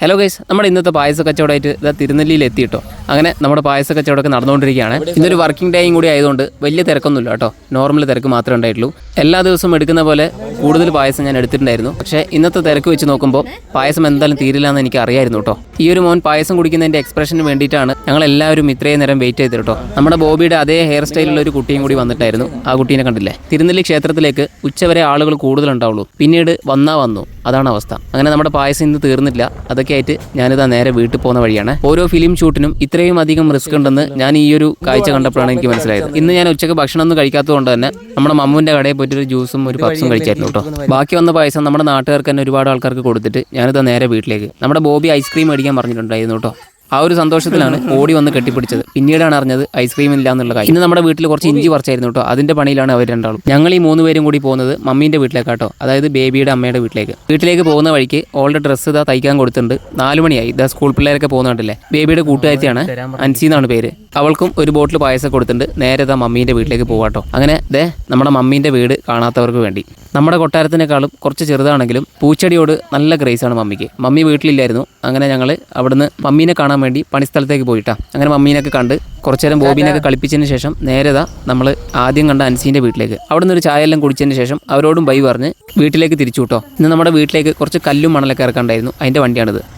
Hello guys നമ്മുടെ ഇന്നത്തെ പായസ കച്ചവടമായിട്ട് ഇതാ തിരുനെല്ലിയിൽ എത്തിയിട്ടോ. അങ്ങനെ നമ്മുടെ പായസ കച്ചവടമൊക്കെ നടന്നുകൊണ്ടിരിക്കുകയാണ്. ഇന്നൊരു വർക്കിംഗ് ഡേയും കൂടി ആയതുകൊണ്ട് വലിയ തിരക്കൊന്നുമില്ല കേട്ടോ. നോർമൽ തിരക്ക് മാത്രമേ ഉണ്ടായിട്ടുള്ളൂ. എല്ലാ ദിവസവും എടുക്കുന്ന പോലെ കൂടുതൽ പായസം ഞാൻ എടുത്തിട്ടുണ്ടായിരുന്നു. പക്ഷേ ഇന്നത്തെ തിരക്ക് വെച്ച് നോക്കുമ്പോൾ പായസം എന്തായാലും തീരില്ല എന്ന് എനിക്ക് അറിയായിരുന്നു കേട്ടോ. ഈ ഒരു മോൻ പായസം കുടിക്കുന്നതിന്റെ എക്സ്പ്രഷന് വേണ്ടിയിട്ടാണ് ഞങ്ങൾ എല്ലാവരും ഇത്രയും നേരം വെയിറ്റ് ചെയ്ത് കേട്ടോ. നമ്മുടെ ബോബിയുടെ അതേ ഹെയർ സ്റ്റൈലുള്ള ഒരു കുട്ടിയും കൂടി വന്നിട്ടായിരുന്നു. ആ കുട്ടീനെ കണ്ടില്ലേ? തിരുനെല്ലി ക്ഷേത്രത്തിലേക്ക് ഉച്ചവരെ ആളുകൾ കൂടുതലുണ്ടാവുള്ളൂ. പിന്നീട് വന്നാ വന്നു. അതാണ് അവസ്ഥ. അങ്ങനെ നമ്മുടെ പായസം ഇന്ന് തീർന്നില്ല. അതൊക്കെ ആയിട്ട് ഞാനിതാ നേരെ വീട്ടിൽ പോകുന്ന വഴിയാണ്. ഓരോ ഫിലിം ഷൂട്ടിനും ഇത്രയും അധികം റിസ്ക് ഉണ്ടെന്ന് ഞാൻ ഈ ഒരു കാഴ്ച കണ്ടപ്പോഴാണ് എനിക്ക് മനസ്സിലായത്. ഇന്ന് ഞാൻ ഉച്ചയ്ക്ക് ഭക്ഷണം ഒന്നും കഴിക്കാത്തതുകൊണ്ട് തന്നെ നമ്മുടെ മമ്മുവിന്റെ കടയിൽ പോയിട്ട് ഒരു ജ്യൂസും ഒരു പപ്സും കഴിച്ചായിരുന്നു കേട്ടോ. ബാക്കി വന്ന പായസം നമ്മുടെ നാട്ടുകാർക്ക് തന്നെ ഒരുപാട് ആൾക്കാർക്ക് കൊടുത്തിട്ട് ഞാനിതാ നേരെ വീട്ടിലേക്ക്. നമ്മുടെ ബോബി ഐസ്ക്രീം മേടിക്കാൻ പറഞ്ഞിട്ടുണ്ടായിരുന്നു കേട്ടോ. ആ ഒരു സന്തോഷത്തിലാണ് ഓടി വന്ന് കെട്ടിപ്പിടിച്ചത്. പിന്നീടാണ് അറിഞ്ഞത് ഐസ്ക്രീം ഇല്ല എന്നുള്ള കാര്യം. ഇന്ന് നമ്മുടെ വീട്ടിൽ കുറച്ച് ഇഞ്ചി പറിച്ചായിരുന്നു കേട്ടോ. അതിന്റെ പണിയിലാണ് അവർ രണ്ടാളും. ഞങ്ങൾ ഈ മൂന്ന് പേരും കൂടി പോകുന്നത് മമ്മീന്റെ വീട്ടിലേക്കാട്ടോ അതായത് ബേബിയുടെ അമ്മയുടെ വീട്ടിലേക്ക്. വീട്ടിലേക്ക് പോകുന്ന വഴിക്ക് ഓളുടെ ഡ്രസ്സ് ഇതാ തയ്ക്കാൻ കൊടുത്തിട്ടുണ്ട്. നാല് മണിയായി. ഇതാ സ്കൂൾ പിള്ളേരൊക്കെ പോകുന്നുണ്ടല്ലേ ബേബിയുടെ കൂട്ടുകാരിയാണ് അൻസി എന്നാണ് പേര്. അവൾക്കും ഒരു ബോട്ടിൽ പായസം കൊടുത്തിട്ടുണ്ട്. നേരെ ഇതാ മമ്മീന്റെ വീട്ടിലേക്ക് പോകാട്ടോ അങ്ങനെ ദേ നമ്മുടെ മമ്മീന്റെ വീട് കാണാത്തവർക്ക് വേണ്ടി. നമ്മുടെ കൊട്ടാരത്തിനേക്കാളും കുറച്ച് ചെറുതാണെങ്കിലും പൂച്ചെടിയോട് നല്ല ക്രേസ് ആണ് മമ്മിക്ക്. മമ്മി വീട്ടിലില്ലായിരുന്നു. അങ്ങനെ ഞങ്ങൾ അവിടുന്ന് മമ്മീനെ കാണാൻ വേണ്ടി പണിസ്ഥലത്തേക്ക് പോയിട്ടാ. അങ്ങനെ മമ്മീനൊക്കെ കണ്ട് കുറച്ചു നേരം ബോബിനൊക്കെ കളിപ്പിച്ചതിന് ശേഷം നേരതാ നമ്മൾ ആദ്യം കണ്ട അൻസീന്റെ വീട്ടിലേക്ക്. അവിടുന്ന് ഒരു ചായ എല്ലാം കുടിച്ചതിന് ശേഷം അവരോടും ബൈ പറഞ്ഞ് വീട്ടിലേക്ക് തിരിച്ചു കിട്ടോ ഇന്ന് നമ്മുടെ വീട്ടിലേക്ക് കുറച്ച് കല്ലും മണലൊക്കെ ഇറക്കാണ്ടായിരുന്നു. അതിന്റെ വണ്ടിയാണിത്.